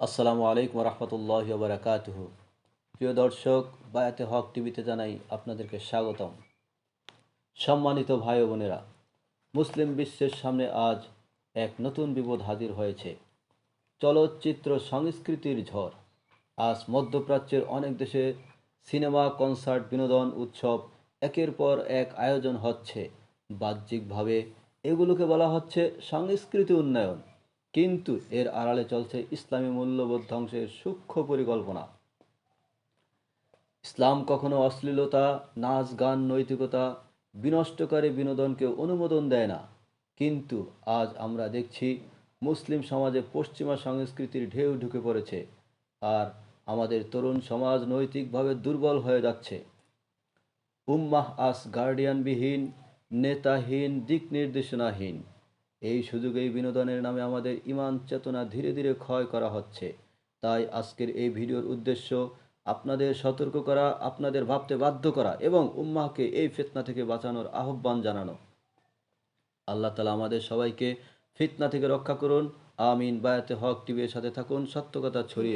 আসসালামু আলাইকুম রহমতুল্লাহ বারাকাতুহ। প্রিয় দর্শক, বায়াতে হক টিভিতে জানাই আপনাদেরকে স্বাগতম। সম্মানিত ভাই বোনেরা, মুসলিম বিশ্বের সামনে আজ এক নতুন বিপদ হাজির হয়েছে। চলচ্চিত্র সংস্কৃতির ঝড়। আজ মধ্যপ্রাচ্যের অনেক দেশে সিনেমা, কনসার্ট, বিনোদন, উৎসব একের পর এক আয়োজন হচ্ছে। বাহ্যিকভাবে এগুলোকে বলা হচ্ছে সংস্কৃতি উন্নয়ন। কিন্তু এর আড়ালে চলছে ইসলামী মূল্যবোধ ধ্বংসের সূক্ষ্ম পরিকল্পনা। ইসলাম কখনো অশ্লীলতা, নাচ, গান, নৈতিকতা, বিনষ্টকারী বিনোদনকে অনুমোদন দেয় না। কিন্তু আজ আমরা দেখছি মুসলিম সমাজে পশ্চিমা সংস্কৃতির ঢেউ ঢুকে পড়েছে আর আমাদের তরুণ সমাজ নৈতিকভাবে দুর্বল হয়ে যাচ্ছে। উম্মাহ আস গার্ডিয়ানবিহীন নেতাহীন, দিক নির্দেশনাহীন। এই সুযোগেই বিনোদনের নামে আমাদের ইমান চেতনা ধীরে ধীরে ক্ষয় করা হচ্ছে। তাই আজকের এই ভিডিওর উদ্দেশ্য, আপনাদের সতর্ক করা, আপনাদের ভাবতে বাধ্য করা এবং উম্মাহকে এই ফিতনা থেকে বাঁচানোর আহ্বান জানানো। আল্লাহ তালা আমাদের সবাইকে ফিতনা থেকে রক্ষা করুন। আমিন। বায়াতে হক টিভির সাথে থাকুন। সত্য কথা ছড়িয়ে